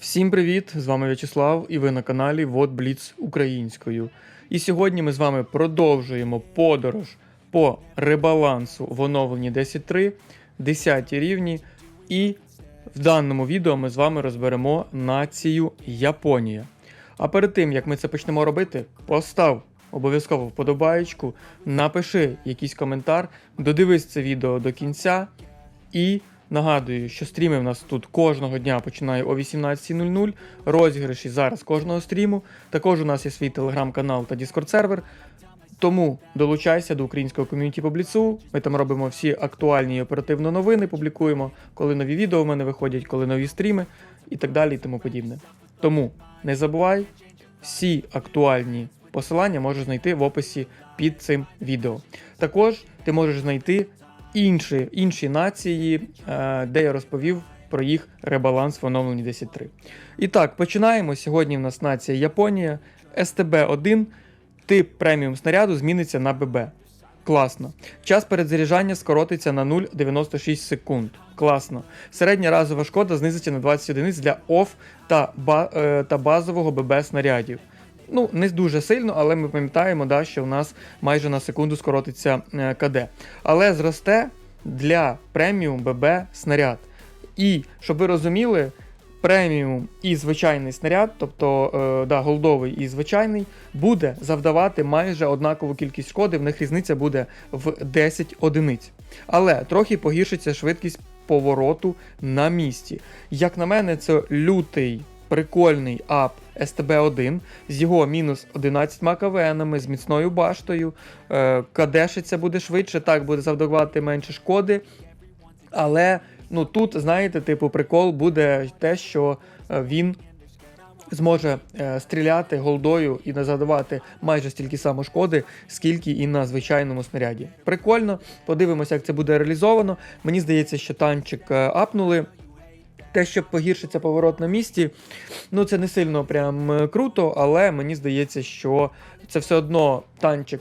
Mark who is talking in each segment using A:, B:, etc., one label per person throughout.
A: Всім привіт! З вами В'ячеслав і ви на каналі Вот Бліц українською. І сьогодні ми з вами продовжуємо подорож по ребалансу в оновленні 10.3, 10 рівні. І в даному відео ми з вами розберемо націю Японія. А перед тим як ми це почнемо робити, постав обов'язково вподобаєчку, напиши якийсь коментар, додивись це відео до кінця і нагадую, що стріми в нас тут кожного дня починаю о 18.00. Розіграші зараз кожного стріму. Також у нас є свій телеграм-канал та Discord сервер. Тому долучайся до українського ком'юніті по Бліцу. Ми там робимо всі актуальні і оперативно новини, публікуємо, коли нові відео в мене виходять, коли нові стріми і так далі, і тому подібне. Тому не забувай, всі актуальні посилання можеш знайти в описі під цим відео. Також ти можеш знайти інші, інші нації, е, де я розповів про їх ребаланс в оновленні 10.3. І так, починаємо. Сьогодні в нас нація Японія, СТБ-1, тип преміум снаряду зміниться на ББ. Класно. Час перезаряджання скоротиться на 0,96 секунд. Класно. Середня разова шкода знизиться на 20 одиниць для ОФ та, ба, е, та базового ББ снарядів. Ну, не дуже сильно, але ми пам'ятаємо, да, що в нас майже на секунду скоротиться е, КД. Але зросте для преміум ББ снаряд. І щоб ви розуміли, преміум і звичайний снаряд, тобто е, да, голдовий і звичайний, буде завдавати майже однакову кількість шкоди, в них різниця буде в 10 одиниць. Але трохи погіршиться швидкість повороту на місці. Як на мене, це лютий прикольний ап СТБ-1 з його мінус 11 КВНами, з міцною баштою. Е, Кадешиться буде швидше, так буде завдавати менше шкоди. Але ну тут, знаєте, типу, прикол буде те, що е, він зможе е, стріляти голдою і не задавати майже стільки само шкоди, скільки і на звичайному снаряді. Прикольно, подивимося, як це буде реалізовано. Мені здається, що танчик е, апнули. Те, що погіршиться поворот на місці, ну це не сильно прям е, круто, але мені здається, що це все одно танчик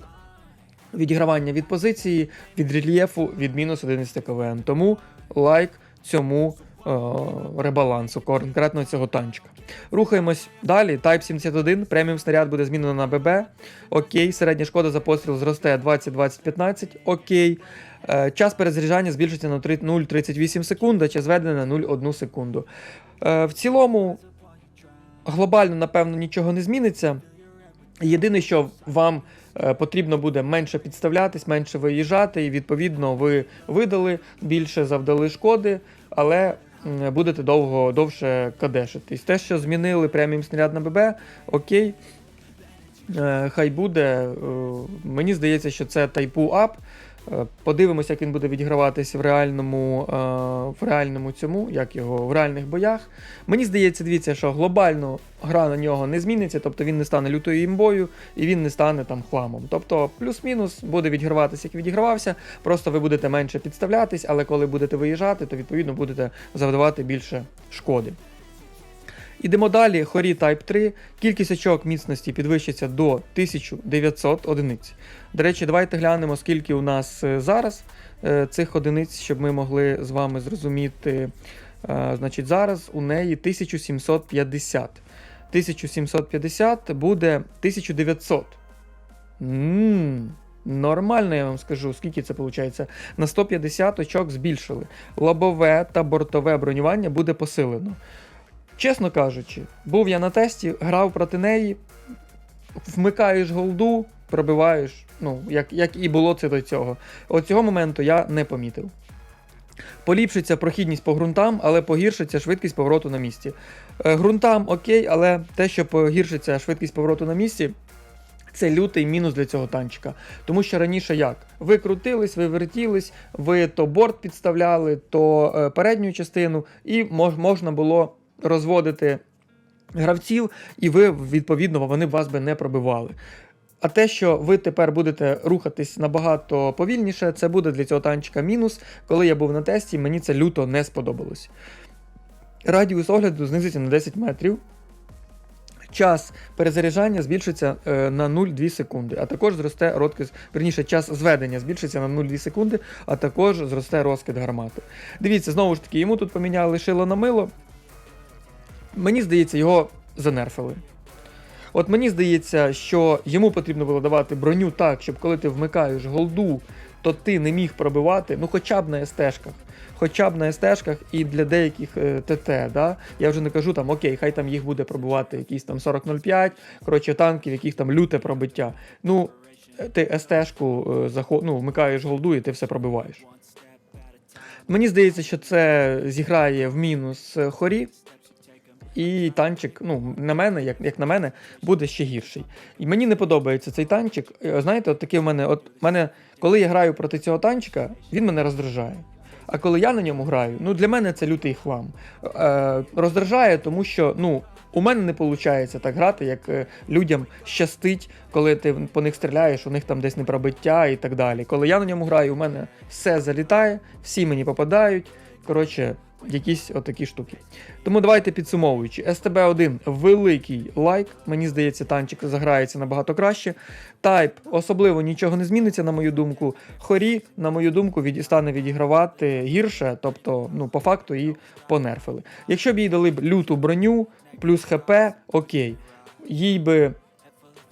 A: відігравання від позиції, від рельєфу, від мінус 11 КВН. Тому лайк цьому ребалансу, конкретно цього танчика. Рухаємось далі. Type 71, преміум снаряд буде змінено на ББ. Окей, середня шкода за постріл зросте 20-20-15. Окей. Е, час перезаряджання збільшиться на 0,38 секунд, а час на 0,1 секунду. Е, в цілому, глобально, напевно, нічого не зміниться. Єдине, що вам е, потрібно буде менше підставлятись, менше виїжджати, і відповідно ви видали, більше завдали шкоди, але будете довго довше кадешитись. Те, що змінили преміум снаряд на ББ, окей. Е, Хай буде. Е, Мені здається, що це тайпу ап. Е, Подивимося, як він буде відіграватись в реальному, е, в реальному цьому, як його в реальних боях. Мені здається, дивіться, що глобально гра на нього не зміниться, тобто він не стане лютою імбою і він не стане там хламом. Тобто, плюс-мінус буде відіграватися, як відігравався. Просто ви будете менше підставлятись, але коли будете виїжджати, то відповідно будете завдавати більше шкоди. Ідемо далі. Хорі Type 3. Кількість очок міцності підвищиться до 1900 одиниць. До речі, давайте глянемо, скільки у нас е, зараз е, цих одиниць, щоб ми могли з вами зрозуміти. Е, Значить, зараз у неї 1750. 1750 буде 1900. Ммм. Нормально, я вам скажу, скільки це виходить. На 150 очок збільшили. Лобове та бортове бронювання буде посилено. Чесно кажучи, був я на тесті, грав проти неї, вмикаєш голду, пробиваєш, ну, як, як і було це до цього. От цього моменту я не помітив. Поліпшиться прохідність по ґрунтам, але погіршиться швидкість повороту на місці. Е, Ґрунтам окей, але те, що погіршиться швидкість повороту на місці, це лютий мінус для цього танчика. Тому що раніше як? Ви крутились, ви вертілись, ви то борт підставляли, то е, передню частину, і мож, можна було розводити гравців, і ви, відповідно, вони вас би не пробивали. А те, що ви тепер будете рухатись набагато повільніше, це буде для цього танчика мінус. Коли я був на тесті, мені це люто не сподобалось. Радіус огляду знизиться на 10 метрів. Час перезаряджання збільшиться е, на 0,2 секунди, а також зросте розкид, верніше, час зведення збільшиться на 0,2 секунди, а також зросте розкид гармати. Дивіться, знову ж таки, йому тут поміняли шило на мило. Мені здається, його занерфили. От мені здається, що йому потрібно було давати броню так, щоб коли ти вмикаєш голду, то ти не міг пробивати, ну хоча б на СТ-шках. Хоча б на СТ-шках і для деяких е, ТТ, да? я вже не кажу там, окей, хай там їх буде пробувати якісь там 40-05, коротше, танків, яких там люте пробиття. Ну, е, ти СТ-шку е, заход... ну, вмикаєш голду і ти все пробиваєш. Мені здається, що це зіграє в мінус е, хорі. І танчик, ну, на мене, як, як на мене, буде ще гірший. І мені не подобається цей танчик. Е, Знаєте, от такий в мене, от мене, коли я граю проти цього танчика, він мене роздражає. А коли я на ньому граю, ну для мене це лютий хлам. Е, роздражає, тому що ну, у мене не виходить так грати, як е, людям щастить, коли ти по них стріляєш, у них там десь непробиття і так далі. Коли я на ньому граю, у мене все залітає, всі мені попадають. Коротше, якісь отакі штуки. Тому давайте підсумовуючи. СТБ-1 великий лайк. Мені здається, танчик заграється набагато краще. Тайп особливо нічого не зміниться, на мою думку. Хорі, на мою думку, від... стане відігравати гірше, тобто, ну, по факту її понерфили. Якщо б їй дали б люту броню, плюс ХП, окей. Їй би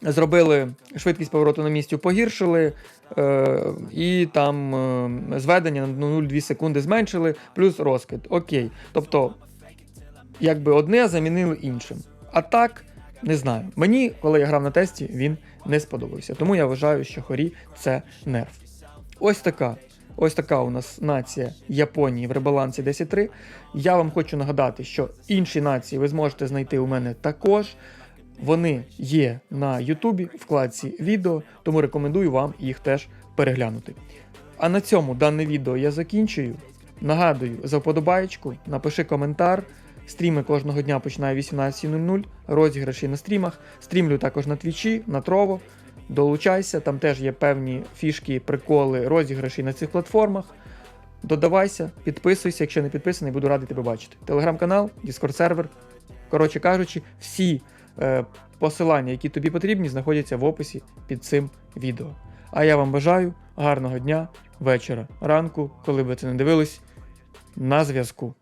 A: зробили швидкість повороту на місці, погіршили. Е, і там е, зведення на 0,2 секунди зменшили, плюс розкид. Окей. Тобто, якби одне замінили іншим. А так, не знаю. Мені, коли я грав на тесті, він не сподобався. Тому я вважаю, що хорі це нерв. Ось така. Ось така у нас нація Японії в ребалансі 10.3. Я вам хочу нагадати, що інші нації ви зможете знайти у мене також. Вони є на Ютубі вкладці відео, тому рекомендую вам їх теж переглянути. А на цьому дане відео я закінчую. Нагадую, за вподобаєчку, напиши коментар. Стріми кожного дня починаю 18.00, розіграші на стрімах. Стрімлю також на твічі, на Трово. Долучайся, там теж є певні фішки, приколи, розіграші на цих платформах. Додавайся, підписуйся, якщо не підписаний, буду радий тебе бачити. Телеграм-канал, Discord сервер. Коротше кажучи, всі посилання, які тобі потрібні, знаходяться в описі під цим відео. А я вам бажаю гарного дня, вечора, ранку, коли ви це не дивились. На зв'язку.